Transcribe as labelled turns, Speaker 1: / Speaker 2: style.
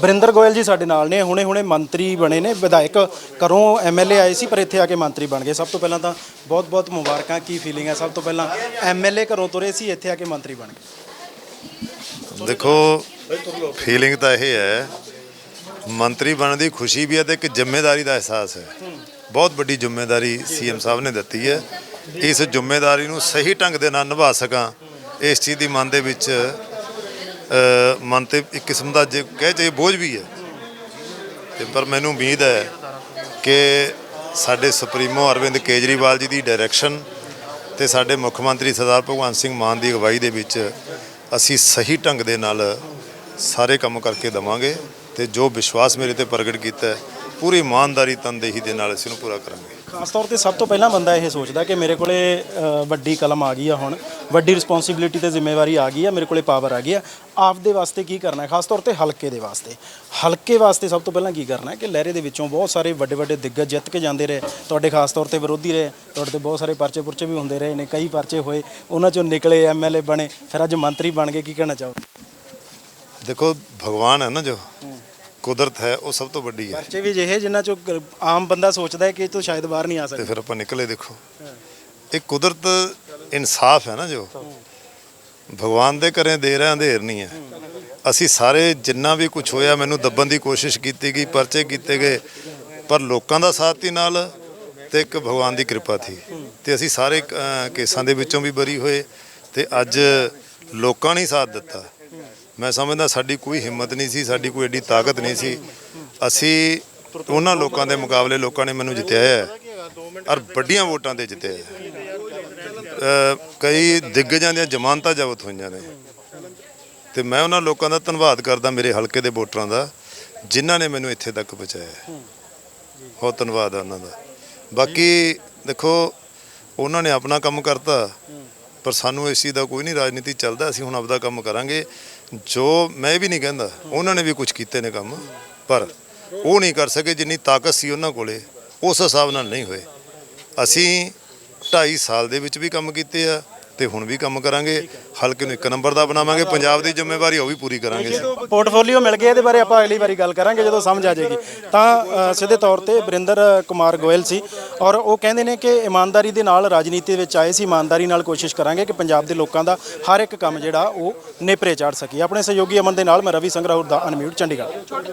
Speaker 1: ਬਰਿੰਦਰ ਗੋਇਲ ਜੀ ਸਾਡੇ ਨਾਲ ਨੇ, ਹੁਣੇ ਹੁਣੇ ਮੰਤਰੀ ਬਣੇ ਨੇ, ਵਿਧਾਇਕ ਘਰੋਂ ਐਮਐਲਏ ਆਏ ਸੀ, ਪਰ ਇੱਥੇ ਆ ਕੇ ਮੰਤਰੀ ਬਣ ਗਏ। ਸਭ ਤੋਂ ਪਹਿਲਾਂ ਤਾਂ ਬਹੁਤ ਬਹੁਤ ਮੁਬਾਰਕਾਂ, ਕੀ ਫੀਲਿੰਗ ਹੈ? ਸਭ ਤੋਂ ਪਹਿਲਾਂ ਐਮਐਲਏ ਘਰੋਂ ਤੁਰੇ ਸੀ, ਇੱਥੇ ਆ ਕੇ ਮੰਤਰੀ ਬਣ ਗਏ।
Speaker 2: ਦੇਖੋ ਫੀਲਿੰਗ ਤਾਂ ਇਹ ਹੈ, ਮੰਤਰੀ ਬਣਨ ਦੀ ਖੁਸ਼ੀ ਵੀ ਹੈ ਤੇ ਇੱਕ ਜ਼ਿੰਮੇਵਾਰੀ ਦਾ ਅਹਿਸਾਸ ਹੈ। ਬਹੁਤ ਵੱਡੀ ਜ਼ਿੰਮੇਵਾਰੀ ਸੀਐਮ ਸਾਹਿਬ ਨੇ ਦਿੱਤੀ ਹੈ। ਇਸ ਜ਼ਿੰਮੇਵਾਰੀ ਨੂੰ ਸਹੀ ਢੰਗ ਦੇ ਨਾਲ ਨਿਭਾ ਸਕਾਂ, ਇਸ ਚੀਜ਼ ਦੀ ਮਨ ਦੇ ਵਿੱਚ ਮਨ ਤੇ ਇੱਕ ਕਿਸਮ ਦਾ ਜੇ ਕਹਿ ਜੇ ਬੋਝ ਵੀ ਹੈ। ਤੇ ਪਰ ਮੈਨੂੰ ਉਮੀਦ ਹੈ ਕਿ ਸਾਡੇ ਸੁਪਰੀਮੋ ਅਰਵਿੰਦ ਕੇਜਰੀਵਾਲ ਜੀ ਦੀ ਡਾਇਰੈਕਸ਼ਨ ਤੇ ਸਾਡੇ ਮੁੱਖ ਮੰਤਰੀ ਸਰਦਾਰ ਭਗਵੰਤ ਸਿੰਘ ਮਾਨ ਦੀ ਅਗਵਾਈ ਦੇ ਵਿੱਚ ਅਸੀਂ ਸਹੀ ਢੰਗ ਦੇ ਨਾਲ ਸਾਰੇ ਕੰਮ ਕਰਕੇ ਦਵਾਂਗੇ। ਤੇ ਜੋ ਵਿਸ਼ਵਾਸ ਮੇਰੇ ਤੇ ਪ੍ਰਗਟ ਕੀਤਾ ਹੈ ਪੂਰੀ ਇਮਾਨਦਾਰੀ ਤਨਦੇਹੀ ਦੇ ਨਾਲ ਅਸੀਂ ਨੂੰ ਪੂਰਾ ਕਰਾਂਗੇ।
Speaker 1: ਖਾਸ ਤੌਰ ਤੇ ਸਭ ਤੋਂ ਪਹਿਲਾਂ ਬੰਦਾ ਇਹ ਸੋਚਦਾ ਕਿ ਮੇਰੇ ਕੋਲੇ ਵੱਡੀ ਕਲਮ ਆ ਗਈ ਆ ਹੁਣ। ਵੱਡੀ ਰਿਸਪੌਂਸਿਬਿਲਿਟੀ ਤੇ ਜ਼ਿੰਮੇਵਾਰੀ ਆ ਗਈ ਆ ਮੇਰੇ ਕੋਲੇ ਪਾਵਰ ਆ ਗਈ ਆ। ਆਪਦੇ ਵਾਸਤੇ ਕੀ ਕਰਨਾ ਹੈ? ਖਾਸ ਤੌਰ ਤੇ ਹਲਕੇ ਦੇ ਵਾਸਤੇ। ਹਲਕੇ ਵਾਸਤੇ ਸਭ ਤੋਂ ਪਹਿਲਾਂ ਕੀ ਕਰਨਾ ਹੈ? ਕਿ ਲਹਿਰੇ ਦੇ ਵਿੱਚੋਂ ਬਹੁਤ ਸਾਰੇ ਵੱਡੇ ਵੱਡੇ ਦਿੱਗਜ ਜਿੱਤ ਕੇ ਜਾਂਦੇ ਰਹੇ। ਤੁਹਾਡੇ ਖਾਸ ਤੌਰ ਤੇ ਵਿਰੋਧੀ ਰਹੇ। ਤੁਹਾਡੇ ਤੇ ਬਹੁਤ ਸਾਰੇ ਪਰਚੇ ਪੁਰਚੇ ਵੀ ਹੁੰਦੇ ਰਹੇ ਨੇ ਕਈ ਪਰਚੇ ਹੋਏ। ਉਹਨਾਂ ਚੋਂ ਨਿਕਲੇ ਐਮਐਲਏ ਬਣੇ। ਫਿਰ ਅੱਜ ਮੰਤਰੀ ਬਣ ਗਏ ਕੀ ਕਹਿਣਾ ਚਾਹੋ
Speaker 2: ਦੇਖੋ ਭਗਵਾਨ ਹੈ ਨਾ ਜੋ। ਕੁਦਰਤ ਹੈ ਉਹ ਸਭ ਤੋਂ ਵੱਡੀ ਹੈ।
Speaker 1: ਪਰਚੇ ਵੀ ਜਿਹੇ ਜਿਨ੍ਹਾਂ ਚੋਂ ਗ- ਆਮ ਬੰਦਾ ਸੋਚਦਾ ਹੈ ਕਿ ਇਹ ਤੋਂ ਸ਼ਾਇਦ ਬਾਹਰ ਨਹੀਂ ਆ
Speaker 2: ਤੇ
Speaker 1: ਸਕਦਾ।
Speaker 2: ਫਿਰ ਆਪਾਂ ਨਿਕਲੇ ਦੇਖੋ। ਇਹ ਕੁਦਰਤ ਇਨਸਾਫ ਹੈ ਨਾ ਜੋ। ਭਗਵਾਨ ਦੇ ਘਰੇ ਦੇਰ ਹੈ ਅੰਧੇਰ ਨਹੀਂ ਹੈ। ਅਸੀਂ ਸਾਰੇ ਜਿੰਨਾ ਵੀ ਕੁਝ ਹੋਇਆ ਮੈਨੂੰ ਦੱਬਣ ਦੀ ਕੋਸ਼ਿਸ਼ ਕੀਤੀ ਗਈ ਪਰਚੇ ਕੀਤੇ ਗਏ ਪਰ ਲੋਕਾਂ ਦਾ ਸਾਥ ਹੀ ਨਾਲ ਤੇ ਇੱਕ ਭਗਵਾਨ ਦੀ ਕਿਰਪਾ ਸੀ। ਤੇ ਅਸੀਂ ਸਾਰੇ ਕੇਸਾਂ ਦੇ ਵਿੱਚੋਂ ਵੀ ਬਰੀ ਹੋਏ ਤੇ ਅੱਜ ਲੋਕਾਂ ਨੇ ਹੀ ਸਾਥ ਦਿੱਤਾ। ਮੈਂ ਸਮਝਦਾ ਸਾਡੀ ਕੋਈ ਹਿੰਮਤ ਨਹੀਂ ਸੀ, ਸਾਡੀ ਕੋਈ ਐਡੀ ਤਾਕਤ ਨਹੀਂ ਸੀ। ਅਸੀਂ ਉਹਨਾਂ ਲੋਕਾਂ ਦੇ ਮੁਕਾਬਲੇ ਲੋਕਾਂ ਨੇ ਮੈਨੂੰ ਜਿੱਤਿਆ ਹੈ ਔਰ ਵੱਡੀਆਂ ਵੋਟਾਂ ਤੇ ਜਿੱਤਿਆ ਹੈ। ਕਈ ਦਿੱਗਜਾਂ ਦੀਆਂ ਜ਼ਮਾਨਤਾਂ ਜ਼ਬਤ ਹੋਈਆਂ ਨੇ। ਤੇ ਮੈਂ ਉਹਨਾਂ ਲੋਕਾਂ ਦਾ ਧੰਨਵਾਦ ਕਰਦਾ ਮੇਰੇ ਹਲਕੇ ਦੇ ਵੋਟਰਾਂ ਦਾ, ਜਿਨ੍ਹਾਂ ਨੇ ਮੈਨੂੰ ਇੱਥੇ ਤੱਕ ਪਹੁੰਚਾਇਆ ਬਹੁਤ ਧੰਨਵਾਦ ਹੈ ਉਹਨਾਂ ਦਾ। ਬਾਕੀ ਦੇਖੋ, ਉਹਨਾਂ ਨੇ ਆਪਣਾ ਕੰਮ ਕਰਤਾ, ਪਰ ਸਾਨੂੰ ਇਸ ਚੀਜ਼ ਦਾ ਕੋਈ ਨਹੀਂ, ਰਾਜਨੀਤੀ ਚੱਲਦਾ, ਅਸੀਂ ਹੁਣ ਆਪਦਾ ਕੰਮ ਕਰਾਂਗੇ। ਜੋ ਮੈਂ ਵੀ ਨਹੀਂ ਕਹਿੰਦਾ, ਉਹਨਾਂ ਨੇ ਵੀ ਕੁਝ ਕੀਤੇ ਨੇ ਕੰਮ, ਪਰ ਉਹ ਨਹੀਂ ਕਰ ਸਕੇ ਜਿੰਨੀ ਤਾਕਤ ਸੀ ਉਹਨਾਂ ਕੋਲੇ, ਉਸ ਹਿਸਾਬ ਨਾਲ ਨਹੀਂ ਹੋਏ। ਅਸੀਂ 2.5 ਸਾਲ ਦੇ ਵਿੱਚ ਵੀ ਕੰਮ ਕੀਤੇ ਆ ਤੇ ਹੁਣ ਵੀ ਕੰਮ ਕਰਾਂਗੇ, ਹਲਕੇ ਨੂੰ ਇੱਕ ਨੰਬਰ ਦਾ ਬਣਾਵਾਂਗੇ, ਪੰਜਾਬ ਦੀ ਜ਼ਿੰਮੇਵਾਰੀ ਉਹ ਵੀ ਪੂਰੀ ਕਰਾਂਗੇ।
Speaker 1: ਪੋਰਟਫੋਲੀਓ ਮਿਲ ਗਿਆ ਇਹਦੇ ਬਾਰੇ ਆਪਾਂ ਅਗਲੀ ਵਾਰੀ ਗੱਲ ਕਰਾਂਗੇ, ਜਦੋਂ ਸਮਝ ਆ ਜਾਏਗੀ। ਤਾਂ ਸਿੱਧੇ ਤੌਰ ਤੇ ਬਰਿੰਦਰ ਕੁਮਾਰ ਗੋਇਲ ਸੀ ਔਰ ਉਹ ਕਹਿੰਦੇ ਨੇ ਕਿ ਇਮਾਨਦਾਰੀ ਦੇ ਨਾਲ ਰਾਜਨੀਤੀ ਵਿੱਚ ਆਏ ਸੀ, ਇਮਾਨਦਾਰੀ ਨਾਲ ਕੋਸ਼ਿਸ਼ ਕਰਾਂਗੇ ਕਿ ਪੰਜਾਬ ਦੇ ਲੋਕਾਂ ਦਾ ਹਰ ਇੱਕ ਕੰਮ ਜਿਹੜਾ ਉਹ ਨੇਪਰੇ ਚਾੜ ਸਕੀਏ। ਆਪਣੇ ਸਹਿਯੋਗੀ ਅਮਨ ਦੇ ਨਾਲ ਮੈਂ ਰਵੀ ਸੰਗਰਾਹੁਰ ਦਾ ਅਨਮਿਊਟ ਚੰਡੀਗੜ੍ਹ।